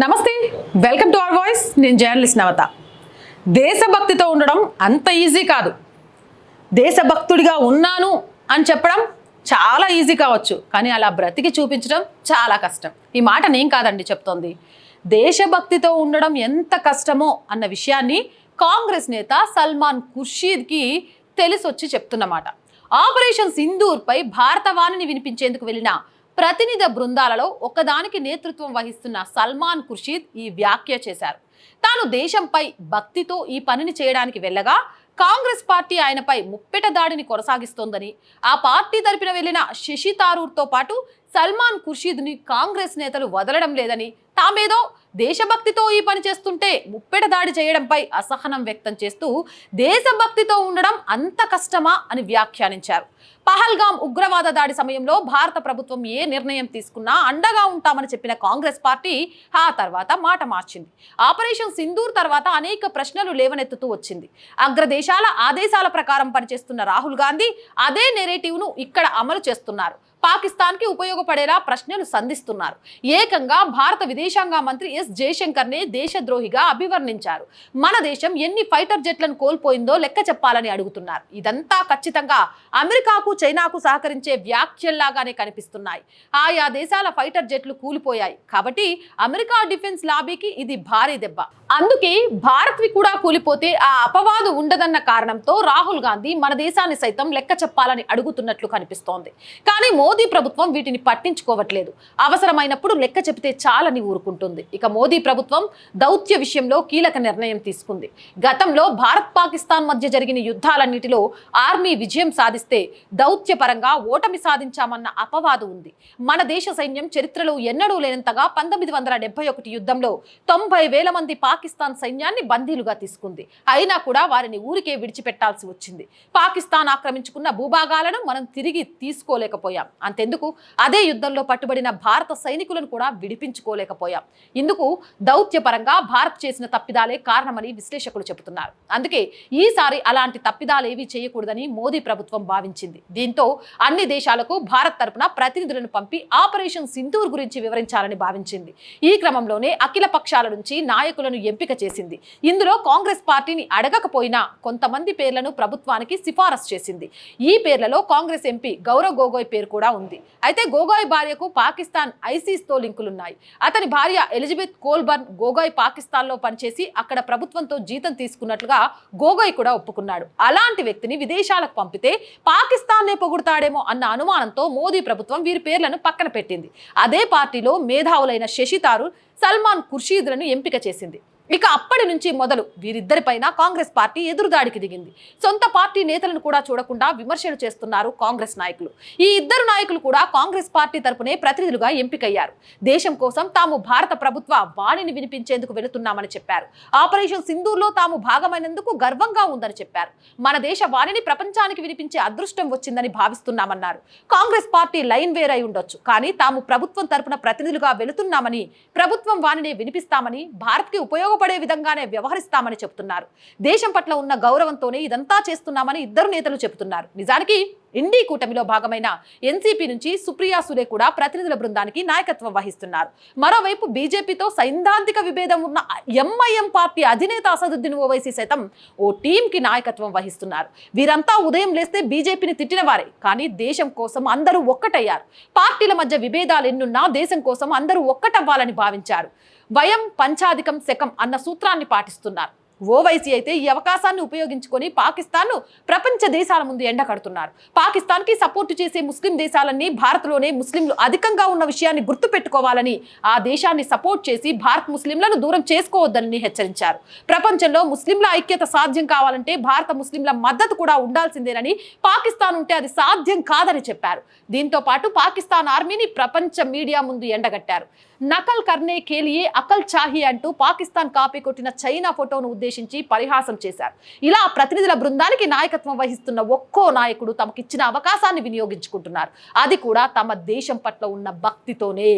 నమస్తే welcome to our voice నేను journalist Navata. దేశభక్తితో ఉండడం అంత ఈజీ కాదు. దేశభక్తుడిగా ఉన్నాను అని చెప్పడం చాలా ఈజీ కావచ్చు కానీ అలా బ్రతికి చూపించడం చాలా కష్టం. ఈ మాట నేను కాదండి చెప్తోంది. దేశభక్తితో ఉండడం ఎంత కష్టమో అన్న విషయాన్ని కాంగ్రెస్ నేత సల్మాన్ ఖుర్షీద్కి తెలిసొచ్చి చెప్తున్నమాట. ఆపరేషన్ సింధూర్పై భారత వాణిని వినిపించేందుకు వెళ్ళిన ప్రతినిధి బృందాలలో ఒకదానికి నేతృత్వం వహిస్తున్న సల్మాన్ ఖుర్షీద్ ఈ వ్యాఖ్య చేశారు. తాను దేశంపై భక్తితో ఈ పనిని చేయడానికి వెళ్ళగా కాంగ్రెస్ పార్టీ ఆయనపై ముప్పెట దాడిని కొనసాగిస్తోందని ఆ పార్టీ తరపున వెళ్ళిన శశి తారూర్తో పాటు సల్మాన్ ఖుర్షీద్ని కాంగ్రెస్ నేతలు వదలడం లేదని తామేదో దేశభక్తితో ఈ పని చేస్తుంటే ముప్పెట దాడి చేయడంపై అసహనం వ్యక్తం చేస్తూ దేశభక్తితో ఉండడం అంత కష్టమా అని వ్యాఖ్యానించారు. పహల్గాం ఉగ్రవాద దాడి సమయంలో భారత ప్రభుత్వం ఏ నిర్ణయం తీసుకున్నా అండగా ఉంటామని చెప్పిన కాంగ్రెస్ పార్టీ ఆ తర్వాత మాట మార్చింది. ఆపరేషన్ సింధూర్ తర్వాత అనేక ప్రశ్నలు లేవనెత్తుతూ వచ్చింది. అగ్రదేశాల ఆదేశాల ప్రకారం పనిచేస్తున్న రాహుల్ గాంధీ అదే నెరేటివ్ను ఇక్కడ అమలు చేస్తున్నారు. పాకిస్తాన్కి ఉపయోగపడేలా ప్రశ్నలు సంధిస్తున్నారు. ఏకంగా భారత విదేశాంగ మంత్రి ఎస్ జయశంకర్నే దేశద్రోహిగా అభివర్ణించారు. మన దేశం ఎన్ని ఫైటర్ జెట్లను కోల్పోయిందో లెక్క చెప్పాలని అడుగుతున్నారు. ఇదంతా ఖచ్చితంగా అమెరికాకు చైనాకు సహకరించే వ్యాఖ్యల్లాగానే కనిపిస్తున్నాయి. ఆయా దేశాల ఫైటర్ జెట్లు కూలిపోయాయి. కాబట్టి అమెరికా డిఫెన్స్ లాబీకి ఇది భారీ దెబ్బ. అందుకే భారత్వి కూడా కూలిపోతే ఆ అపవాదు ఉండదన్న కారణంతో రాహుల్ గాంధీ మన దేశాన్ని సైతం లెక్క చెప్పాలని అడుగుతున్నట్లు కనిపిస్తోంది. కానీ మోదీ ప్రభుత్వం వీటిని పట్టించుకోవట్లేదు. అవసరమైనప్పుడు లెక్క చెబితే చాలని ఊరుకుంటుంది. ఇక మోదీ ప్రభుత్వం దౌత్య విషయంలో కీలక నిర్ణయం తీసుకుంది. గతంలో భారత్ పాకిస్తాన్ మధ్య జరిగిన యుద్ధాలన్నిటిలో ఆర్మీ విజయం సాధిస్తే దౌత్యపరంగా ఓటమి సాధించామన్న అపవాదు ఉంది. మన దేశ సైన్యం చరిత్రలో ఎన్నడూ లేనంతగా పంతొమ్మిది వందల డెబ్బై ఒకటి యుద్ధంలో తొంభై వేల మంది పాకిస్తాన్ సైన్యాన్ని బందీలుగా తీసుకుంది. అయినా కూడా వారిని ఊరికే విడిచిపెట్టాల్సి వచ్చింది. పాకిస్తాన్ ఆక్రమించుకున్న భూభాగాలను మనం తిరిగి తీసుకోలేకపోయాం. అంతెందుకు? అదే యుద్ధంలో పట్టుబడిన భారత సైనికులను కూడా విడిపించుకోలేకపోయాం. ఇందుకు దౌత్యపరంగా భారత్ చేసిన తప్పిదాలే కారణమని విశ్లేషకులు చెబుతున్నారు. అందుకే ఈసారి అలాంటి తప్పిదాలేవీ చేయకూడదని మోదీ ప్రభుత్వం భావించింది. దీంతో అన్ని దేశాలకు భారత్ తరపున ప్రతినిధులను పంపి ఆపరేషన్ సింధూర్ గురించి వివరించాలని భావించింది. ఈ క్రమంలోనే అఖిల పక్షాల నుంచి నాయకులను ఎంపిక చేసింది. ఇందులో కాంగ్రెస్ పార్టీని అడగకపోయినా కొంతమంది పేర్లను ప్రభుత్వానికి సిఫారసు చేసింది. ఈ పేర్లలో కాంగ్రెస్ ఎంపీ గౌరవ్ గోగోయ్ పేరు కూడా ఉంది. అయితే గోగోయ్ భార్యకు పాకిస్తాన్ ఐసీస్తో లింకులున్నాయి. అతని భార్య ఎలిజబెత్ కోల్బర్న్ గోగోయ్ పాకిస్తాన్లో పనిచేసి అక్కడ ప్రభుత్వంతో జీతం తీసుకున్నట్లుగా గోగోయ్ కూడా ఒప్పుకున్నాడు. అలాంటి వ్యక్తిని విదేశాలకు పంపితే పాకిస్తాన్నే పొగుడతాడేమో అన్న అనుమానంతో మోదీ ప్రభుత్వం వీరి పేర్లను పక్కన పెట్టింది. అదే పార్టీలో మేధావులైన శశి థరూర్ సల్మాన్ ఖుర్షీద్లను ఎంపిక చేసింది. ఇక అప్పటి నుంచి మొదలు వీరిద్దరిపైన కాంగ్రెస్ పార్టీ ఎదురుదాడికి దిగింది. సొంత పార్టీ నేతలను కూడా చూడకుండా విమర్శలు చేస్తున్నారు కాంగ్రెస్ నాయకులు. ఈ ఇద్దరు నాయకులు కూడా కాంగ్రెస్ పార్టీ తరపునే ప్రతినిధులుగా ఎంపికయ్యారు. దేశం కోసం తాము భారత ప్రభుత్వ వాణిని వినిపించేందుకు వెళుతున్నామని చెప్పారు. ఆపరేషన్ సింధూర్లో తాము భాగమైనందుకు గర్వంగా ఉందని చెప్పారు. మన దేశ వాణిని ప్రపంచానికి వినిపించే అదృష్టం వచ్చిందని భావిస్తున్నామన్నారు. కాంగ్రెస్ పార్టీ లైన్ వేరై ఉండొచ్చు కానీ తాము ప్రభుత్వం తరపున ప్రతినిధులుగా వెళుతున్నామని ప్రభుత్వం వాణినే వినిపిస్తామని భారత్కి ఉపయోగపడే విధంగానే వ్యవహరిస్తామని చెబుతున్నారు దేశం పట్ల ఉన్న గౌరవంతోనే ఇదంతా చేస్తున్నామని ఇద్దరు నేతలు చెబుతున్నారు. నిజానికి ఇండీ కూటమిలో భాగమైన ఎన్సీపీ నుంచి సుప్రియా సులే కూడా ప్రతినిధుల బృందానికి నాయకత్వం వహిస్తున్నారు. మరోవైపు బీజేపీతో సైద్ధాంతిక విభేదం ఉన్న ఎంఐఎం పార్టీ అధినేత అసదుద్దీన్ ఓవైసీ సైతం ఓ టీంకి నాయకత్వం వహిస్తున్నారు. వీరంతా ఉదయం లేస్తే బీజేపీని తిట్టిన వారే కానీ దేశం కోసం అందరూ ఒక్కటయ్యారు. పార్టీల మధ్య విభేదాలు ఎన్నున్నా దేశం కోసం అందరూ ఒక్కటవ్వాలని భావించారు. వయం పంచాధికం శకం అన్న సూత్రాన్ని పాటిస్తున్నారు. ఓవైసీ అయితే ఈ అవకాశాన్ని ఉపయోగించుకొని పాకిస్తాన్ను ప్రపంచ దేశాల ముందు ఎండకడుతున్నారు. పాకిస్తాన్కి సపోర్టు చేసే ముస్లిం దేశాలన్నీ భారత్లోనే ముస్లింలు అధికంగా ఉన్న విషయాన్ని గుర్తుపెట్టుకోవాలని ఆ దేశాన్ని సపోర్ట్ చేసి భారత్ ముస్లింలను దూరం చేసుకోవద్దని హెచ్చరించారు. ప్రపంచంలో ముస్లింల ఐక్యత సాధ్యం కావాలంటే భారత ముస్లింల మద్దతు కూడా ఉండాల్సిందేనని పాకిస్తాన్ ఉంటే అది సాధ్యం కాదని చెప్పారు. దీంతో పాటు పాకిస్తాన్ ఆర్మీని ప్రపంచ మీడియా ముందు ఎండగట్టారు. నకల్ కర్నే కేలియే అకల్ చాహి అంటూ పాకిస్తాన్ కాపీ కొట్టిన చైనా ఫోటోను ఉద్దేశించి పరిహాసం చేశారు. ఇలా ప్రతినిధుల బృందానికి నాయకత్వం వహిస్తున్న ఒక్కో నాయకుడు తమకిచ్చిన అవకాశాన్ని వినియోగించుకుంటున్నారు. అది కూడా తమ దేశం పట్ల ఉన్న భక్తితోనే.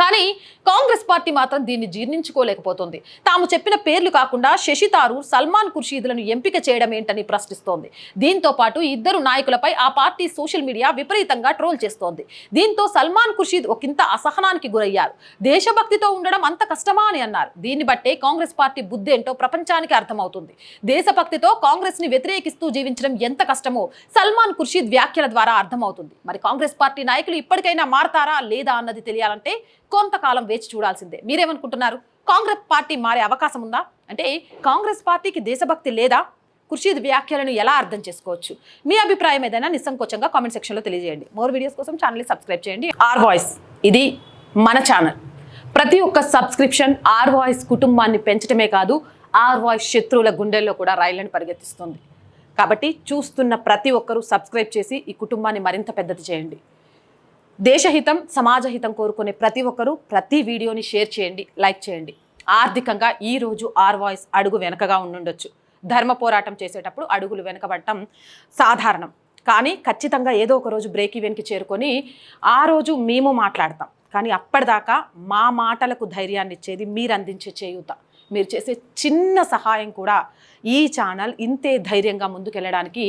కానీ కాంగ్రెస్ పార్టీ మాత్రం దీన్ని జీర్ణించుకోలేకపోతుంది. తాము చెప్పిన పేర్లు కాకుండా శశి థరూర్ సల్మాన్ ఖుర్షీదులను ఎంపిక చేయడం ఏంటని ప్రశ్నిస్తోంది. దీంతో పాటు ఇద్దరు నాయకులపై ఆ పార్టీ సోషల్ మీడియా విపరీతంగా ట్రోల్ చేస్తోంది. దీంతో సల్మాన్ ఖుర్షీద్ ఒకంత అసహనానికి గురయ్యారు. దేశభక్తితో ఉండడం అంత కష్టమా అని అన్నారు. దీన్ని బట్టే కాంగ్రెస్ పార్టీ బుద్ధేంటో ప్రపంచానికి అర్థమవుతుంది. దేశభక్తితో కాంగ్రెస్ని వ్యతిరేకిస్తూ జీవించడం ఎంత కష్టమో సల్మాన్ ఖుర్షీద్ వ్యాఖ్యల ద్వారా అర్థమవుతుంది. మరి కాంగ్రెస్ పార్టీ నాయకులు ఇప్పటికైనా మారతారా లేదా అన్నది తెలియాలంటే కొంతకాలం వేచి చూడాల్సిందే. మీరేమనుకుంటున్నారు? కాంగ్రెస్ పార్టీ మారే అవకాశం ఉందా? అంటే కాంగ్రెస్ పార్టీకి దేశభక్తి లేదా? ఖుర్షీద్ వ్యాఖ్యలను ఎలా అర్థం చేసుకోవచ్చు? మీ అభిప్రాయం ఏదైనా నిస్సంకోచంగా కామెంట్ సెక్షన్లో తెలియజేయండి. మోర్ వీడియోస్ కోసం ఛానల్ని సబ్స్క్రైబ్ చేయండి. ఆర్ వాయిస్ ఇది మన ఛానల్. ప్రతి ఒక్క సబ్స్క్రిప్షన్ ఆర్ వాయిస్ కుటుంబాన్ని పెంచడమే కాదు ఆర్ వాయిస్ శత్రువుల గుండెల్లో కూడా రైళ్ళను పరిగెత్తిస్తుంది. కాబట్టి చూస్తున్న ప్రతి ఒక్కరూ సబ్స్క్రైబ్ చేసి ఈ కుటుంబాన్ని మరింత పెద్దది చేయండి. దేశహితం సమాజహితం కోరుకునే ప్రతి ఒక్కరూ ప్రతి వీడియోని షేర్ చేయండి లైక్ చేయండి. ఆర్థికంగా ఈరోజు ఆర్ వాయిస్ అడుగు వెనకగా ఉండుండొచ్చు. ధర్మ పోరాటం చేసేటప్పుడు అడుగులు వెనకబడటం సాధారణం. కానీ ఖచ్చితంగా ఏదో ఒక రోజు బ్రేక్ ఈవెన్కి చేరుకొని ఆ రోజు మేము మాట్లాడతాం. కానీ అప్పటిదాకా మా మాటలకు ధైర్యాన్ని ఇచ్చేది మీరు అందించే చేయూత. మీరు చేసే చిన్న సహాయం కూడా ఈ ఛానల్ ఇంతే ధైర్యంగా ముందుకెళ్ళడానికి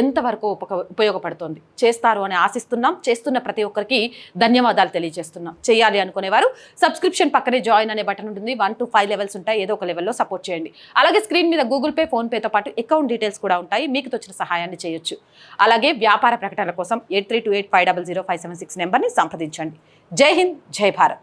ఎంతవరకు ఉపక ఉపయోగపడుతుంది. చేస్తారు అని ఆశిస్తున్నాం. చేస్తున్న ప్రతి ఒక్కరికి ధన్యవాదాలు తెలియజేస్తున్నాం. చేయాలి అనుకునేవారు సబ్స్క్రిప్షన్ పక్కనే జాయిన్ అనే బటన్ ఉంటుంది. వన్ టు ఫైవ్ లెవెల్స్ ఉంటాయి. ఏదో ఒక లెవెల్లో సపోర్ట్ చేయండి. అలాగే స్క్రీన్ మీద గూగుల్ పే ఫోన్పేతో పాటు అకౌంట్ డీటెయిల్స్ కూడా ఉంటాయి. మీకు తోచిన సహాయాన్ని చేయొచ్చు. అలాగే వ్యాపార ప్రకటనల కోసం eight three two eight five double zero five seven six నెంబర్ని సంప్రదించండి. జై హింద్ జై భారత్.